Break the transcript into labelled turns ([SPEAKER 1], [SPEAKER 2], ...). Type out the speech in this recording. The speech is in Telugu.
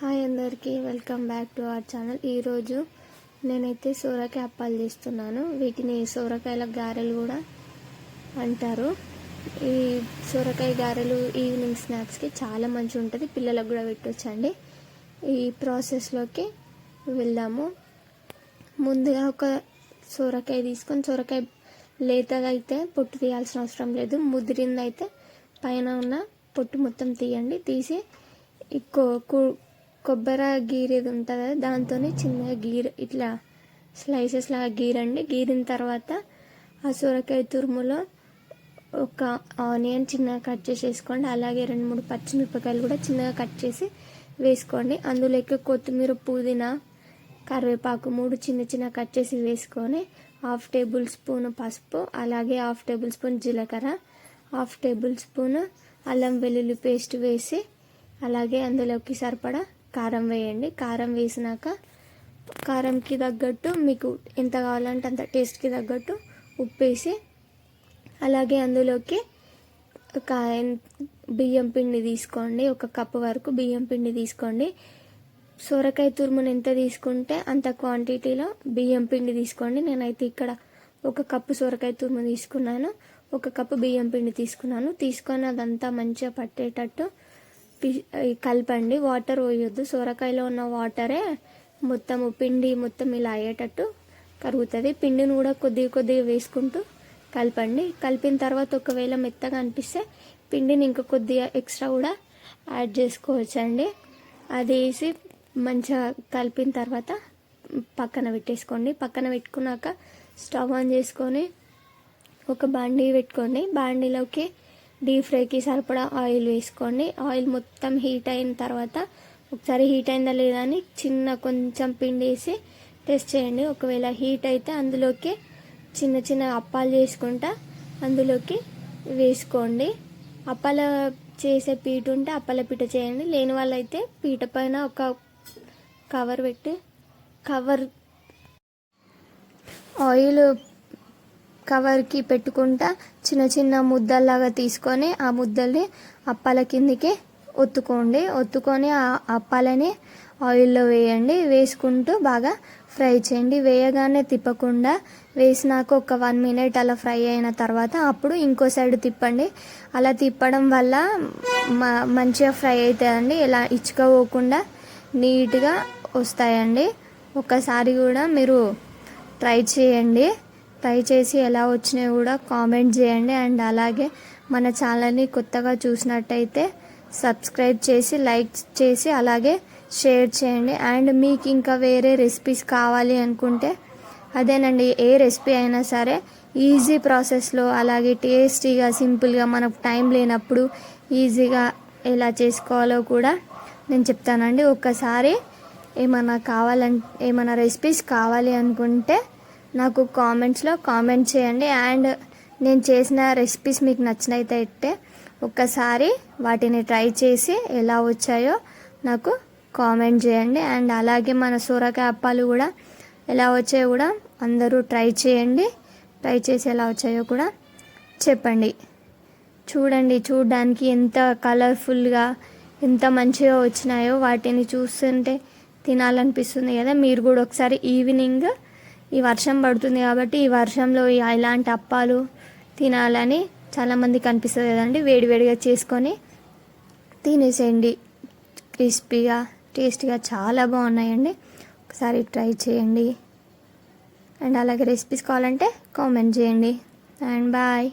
[SPEAKER 1] హాయ్ అందరికీ welcome back to our channel. ఈరోజు నేనైతే సోరకాయ అప్పాలు చేస్తున్నాను. వీటిని సోరకాయల గారెలు కూడా అంటారు. ఈ సోరకాయ గారెలు ఈవినింగ్ స్నాక్స్కి చాలా మంచిగా ఉంటుంది. పిల్లలకు కూడా పెట్టొచ్చండి. ఈ ప్రాసెస్లోకి వెళ్దాము. ముందుగా ఒక సోరకాయ తీసుకొని సోరకాయ లేతగా అయితే పొట్టు తీయాల్సిన అవసరం లేదు. ముదిరింది అయితే పైన ఉన్న పొట్టు మొత్తం తీయండి. తీసి ఈ కొబ్బరి గీరేది ఉంటుంది. కదా దాంతో చిన్నగా గీర ఇట్లా స్లైసెస్ లాగా గీరండి. గీరిన తర్వాత ఆ సొరకాయ తురుములో ఒక ఆనియన్ చిన్నగా కట్ చేసి వేసుకోండి అలాగే రెండు మూడు పచ్చిమిరపకాయలు కూడా చిన్నగా కట్ చేసి వేసుకోండి. అందులోకి కొత్తిమీర పుదీనా కరివేపాకు మూడు చిన్న చిన్న కట్ చేసి వేసుకొని హాఫ్ టేబుల్ స్పూన్ పసుపు అలాగే హాఫ్ టేబుల్ స్పూన్ జీలకర్ర హాఫ్ టేబుల్ స్పూన్ అల్లం వెల్లుల్లి పేస్ట్ వేసి అలాగే అందులోకి సరిపడా కారం వేయండి. కారం వేసినాక కారంకి తగ్గట్టు మీకు ఎంత కావాలంటే అంత టేస్ట్కి తగ్గట్టు ఉప్పు వేసి అలాగే అందులోకి ఒక బియ్యం పిండి తీసుకోండి. ఒక కప్పు వరకు బియ్యం పిండి తీసుకోండి. సొరకాయ తురుమును ఎంత తీసుకుంటే అంత క్వాంటిటీలో బియ్యం పిండి తీసుకోండి. నేనైతే ఇక్కడ ఒక కప్పు సొరకాయ తురుము తీసుకున్నాను. ఒక కప్పు బియ్యం పిండి తీసుకున్నాను. తీసుకొని అదంతా మంచిగా పట్టేటట్టు కలపండి. వాటర్ పోయొద్దు. సొరకాయలో ఉన్న వాటరే మొత్తం పిండి మొత్తం ఇలా అయ్యేటట్టు కరుగుతుంది. పిండిని కూడా కొద్దిగా కొద్దిగా వేసుకుంటూ కలపండి. కలిపిన తర్వాత ఒకవేళ మెత్తగా అనిపిస్తే పిండిని ఇంకా కొద్దిగా ఎక్స్ట్రా కూడా యాడ్ చేసుకోవచ్చండి. అది వేసి మంచిగా కలిపిన తర్వాత పక్కన పెట్టేసుకోండి. పక్కన పెట్టుకున్నాక స్టవ్ ఆన్ చేసుకొని ఒక బాండీ పెట్టుకోండి. బాండీలోకి డీప్ ఫ్రైకి సరిపడా ఆయిల్ వేసుకోండి. ఆయిల్ మొత్తం హీట్ అయిన తర్వాత ఒకసారి హీట్ అయిందా లేదా అని చిన్న కొంచెం పిండి వేసి టెస్ట్ చేయండి. ఒకవేళ హీట్ అయితే అందులోకి చిన్న చిన్న అప్పాలు చేసుకుంటా అందులోకి వేసుకోండి. అప్పాల చేసే పీట ఉంటే అప్పాల పీట చేయండి. లేని వాళ్ళైతే పీట పైన ఒక కవర్ పెట్టి కవర్ ఆయిల్ కవర్కి పెట్టుకుంటా చిన్న చిన్న ముద్దల్లాగా తీసుకొని ఆ ముద్దల్ని అప్పాల కిందకి ఒత్తుకోండి. ఒత్తుకొని ఆ అప్పాలని ఆయిల్లో వేయండి. వేసుకుంటూ బాగా ఫ్రై చేయండి. వేయగానే తిప్పకుండా వేసినాక ఒక వన్ మినిట్ అలా ఫ్రై అయిన తర్వాత అప్పుడు ఇంకో సైడ్ తిప్పండి. అలా తిప్పడం వల్ల మంచిగా ఫ్రై అవుతాయండి. ఇలా ఇచ్చుకోకుండా నీట్గా వస్తాయండి. ఒకసారి కూడా మీరు ట్రై చేయండి. ట్రై చేసి ఎలా వచ్చినాయో కూడా కామెంట్ చేయండి అండ్ అలాగే మన ఛానల్ని కొత్తగా చూసినట్టయితే సబ్స్క్రైబ్ చేసి లైక్ చేసి అలాగే షేర్ చేయండి. అండ్ మీకు ఇంకా వేరే రెసిపీస్ కావాలి అనుకుంటే అదేనండి ఏ రెసిపీ అయినా సరే ఈజీ ప్రాసెస్లో అలాగే టేస్టీగా సింపుల్గా మనకు టైం లేనప్పుడు ఈజీగా ఎలా చేసుకోవాలో కూడా నేను చెప్తానండి. ఒక్కసారి ఏమైనా కావాలంటే ఏమైనా రెసిపీస్ కావాలి అనుకుంటే నాకు కామెంట్స్లో కామెంట్ చేయండి. అండ్ నేను చేసిన రెసిపీస్ మీకు నచ్చినైతే ఒక్కసారి వాటిని ట్రై చేసి ఎలా వచ్చాయో నాకు కామెంట్ చేయండి. అండ్ అలాగే మన సూరకాయ అప్పాలు కూడా ఎలా వచ్చాయో కూడా అందరూ ట్రై చేయండి. ట్రై చేసి ఎలా వచ్చాయో కూడా చెప్పండి. చూడండి చూడడానికి ఎంత కలర్ఫుల్గా ఎంత మంచిగా వచ్చినాయో వాటిని చూస్తుంటే తినాలనిపిస్తుంది కదా. మీరు కూడా ఒకసారి ఈవినింగ్ ఈ వర్షం పడుతుంది కాబట్టి ఈ వర్షంలో ఈ- ఇలాంటి అప్పాలు తినాలని చాలామందికి కనిపిస్తుంది కదండి. వేడివేడిగా చేసుకొని తినేసేయండి. క్రిస్పీగా టేస్టీగా చాలా బాగున్నాయండి. ఒకసారి ట్రై చేయండి. అండ్ అలాగే రెసిపీస్ కావాలంటే కామెంట్ చేయండి. And bye.